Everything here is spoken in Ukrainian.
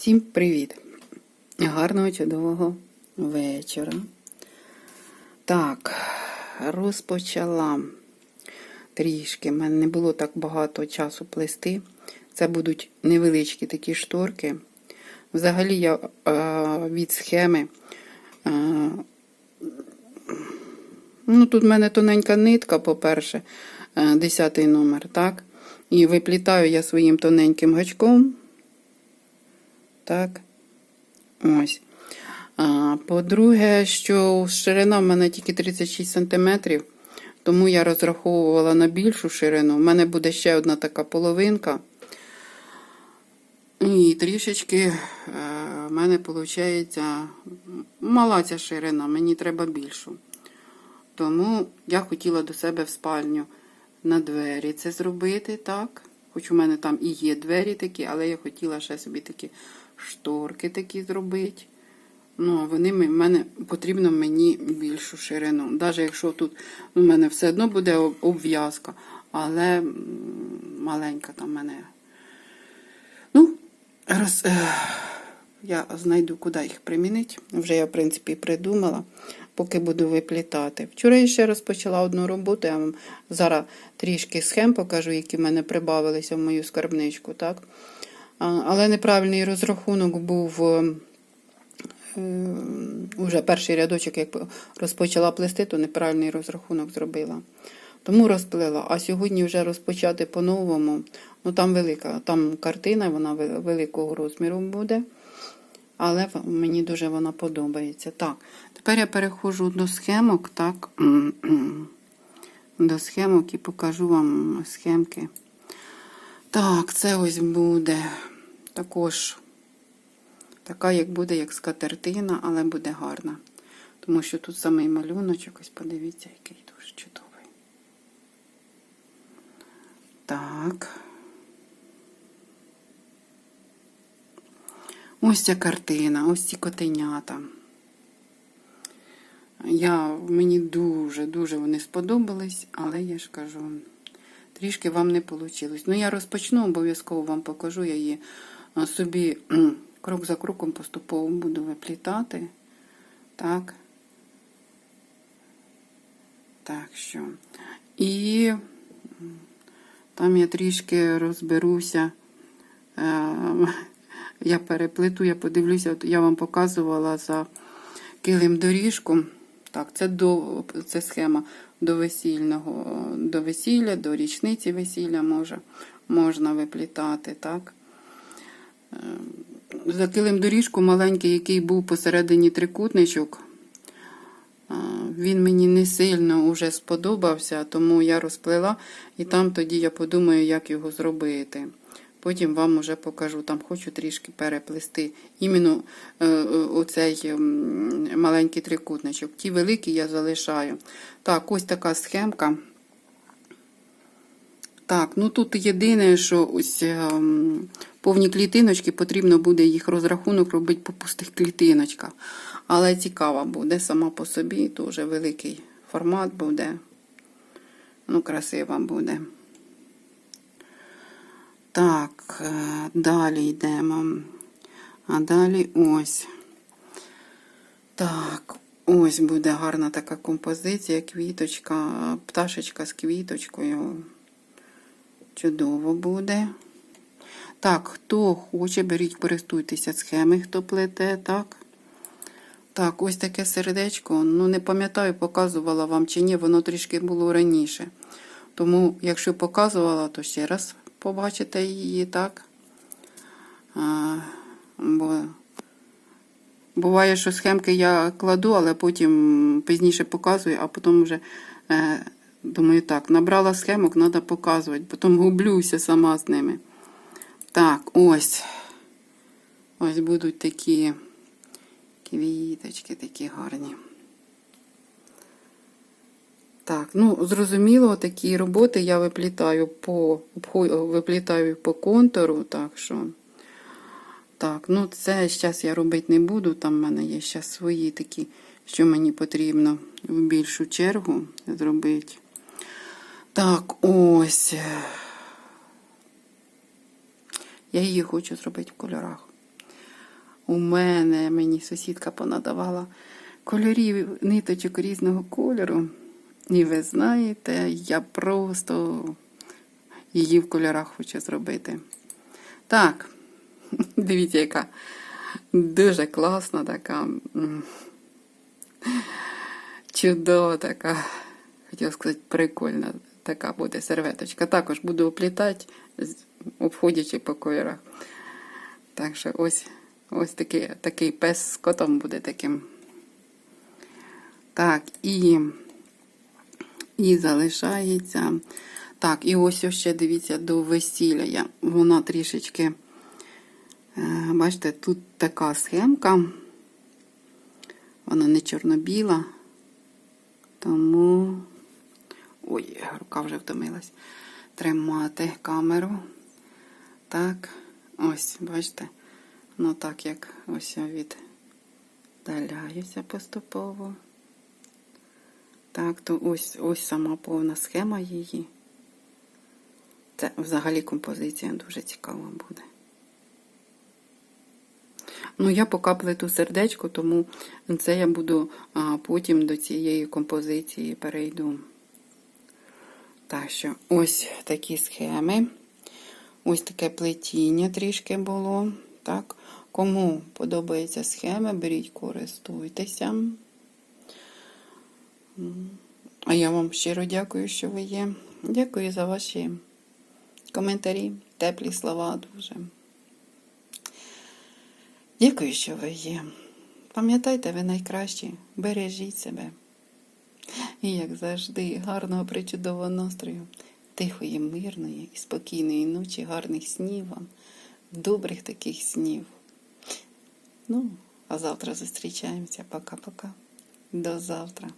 Всім привіт! Гарного чудового вечора. Так, розпочала трішки. У мене не було так багато часу плести. Це будуть невеличкі такі шторки. Взагалі я е, від схеми. Е, ну, тут в мене тоненька нитка, по-перше, е, 10 номер, так? І виплітаю я своїм тоненьким гачком. Так. Ось. По-друге, що ширина в мене тільки 36 см, тому я розраховувала на більшу ширину. У мене буде ще одна така половинка. І трішечки е, в мене виходить мала ця ширина, мені треба більшу. Тому я хотіла до себе в спальню на двері це зробити, так. Хоч у мене там і є двері такі, але я хотіла ще собі такі шторки такі зробити. Ну, а вони мене потрібно мені більшу ширину. Навіть якщо тут у мене все одно буде обв'язка, але маленька там мене. Ну, роз, я знайду, куди їх примінити. Вже я, в принципі, придумала, поки буду виплітати. Вчора я ще розпочала одну роботу. Я вам зараз трішки схем покажу, які в мене прибавилися в мою скарбничку. так? Але неправильний розрахунок був. е, е, Уже перший рядочок, як розпочала плести, то неправильний розрахунок зробила. Тому розплела. А сьогодні вже розпочати по-новому. Ну там велика, там картина, вона великого розміру буде. Але мені дуже вона подобається. Так, тепер я переходжу до схемок, так, до схемок і покажу вам схемки. Так, це ось буде також така, як буде, як скатертина, але буде гарна. Тому що тут самий малюночок, ось подивіться, який дуже чудовий. Так. Ось ця картина, ось ці котенята. Я, мені дуже-дуже вони сподобались, але я ж кажу, трішки вам не вийшло. Ну, я розпочну, обов'язково вам покажу. Я її собі крок за кроком поступово буду виплітати. Так. Так що. І там я трішки розберуся. Е, Я переплету, я подивлюся, я вам показувала за килим доріжку. Так, це до це схема до весільного, до весілля, до річниці весілля може, можна виплітати. так. Е, За килим доріжку маленький, який був посередині трикутничок. е, Він мені не сильно вже сподобався, тому я розплела, і там тоді я подумаю, як його зробити. Потім вам уже покажу, там хочу трішки переплести. Іменно е, оцей маленький трикутничок. Ті великі я залишаю. Так, ось така схемка. Так, ну тут єдине, що ось ем, повні клітиночки, потрібно буде їх розрахунок робити по пустих клітиночках. Але цікава буде сама по собі, дуже великий формат буде. Ну, красива буде. Так, е, далі йдемо. А далі ось. Так, ось буде гарна така композиція, квіточка, пташечка з квіточкою. Чудово буде. Так, хто хоче, беріть, користуйтеся схеми, хто плете, так? Так, ось таке сердечко. Ну, не пам'ятаю, показувала вам чи ні, воно трішки було раніше. Тому, якщо показувала, то ще раз побачите її, так? А, бо буває, що схемки я кладу, але потім пізніше показую, а потім вже е, думаю, так, набрала схемок, треба показувати, потім гублюся сама з ними. Так, ось. Ось будуть такі квіточки, такі гарні. Так, ну зрозуміло, такі роботи я виплітаю по виплітаю по контуру, так що. Так, ну це зараз я робити не буду. Там в мене є зараз свої такі, що мені потрібно в більшу чергу зробити. Так, ось. Я її хочу зробити в кольорах. у мене мені сусідка понадавала кольорів ниточок різного кольору. І ви знаєте, я просто її в кольорах хочу зробити. Так, дивіться, яка дуже класна така. Чудова така, хотіла сказати, прикольна така буде серветочка. Також буду оплітати, обходячи по кольорах. Так що ось, ось такий, такий пес з котом буде таким. Так, і, і залишається. Так, і ось ще дивіться до весілля. Вона трішечки, е, бачите, тут така схемка. Вона не чорно-біла. Тому. Ой, рука вже втомилась. Тримати камеру. Так, ось, бачите, ну так як ось я віддаляюся поступово. Так, то ось, ось сама повна схема її. Це взагалі композиція дуже цікава буде. Ну, я поки плету сердечко, тому це я буду а, потім до цієї композиції перейду. Так що, ось такі схеми. Ось таке плетіння трішки було. Так. Кому подобаються схеми, беріть, користуйтеся. А я вам щиро дякую, що ви є. Дякую за ваші коментарі, теплі слова дуже. Дякую, що ви є. Пам'ятайте, ви найкращі. Бережіть себе. І, як завжди, гарного причудового настрою, тихої, мирної і спокійної ночі, гарних снів вам, добрих таких снів. Ну, а завтра зустрічаємося. Пока-пока. До завтра.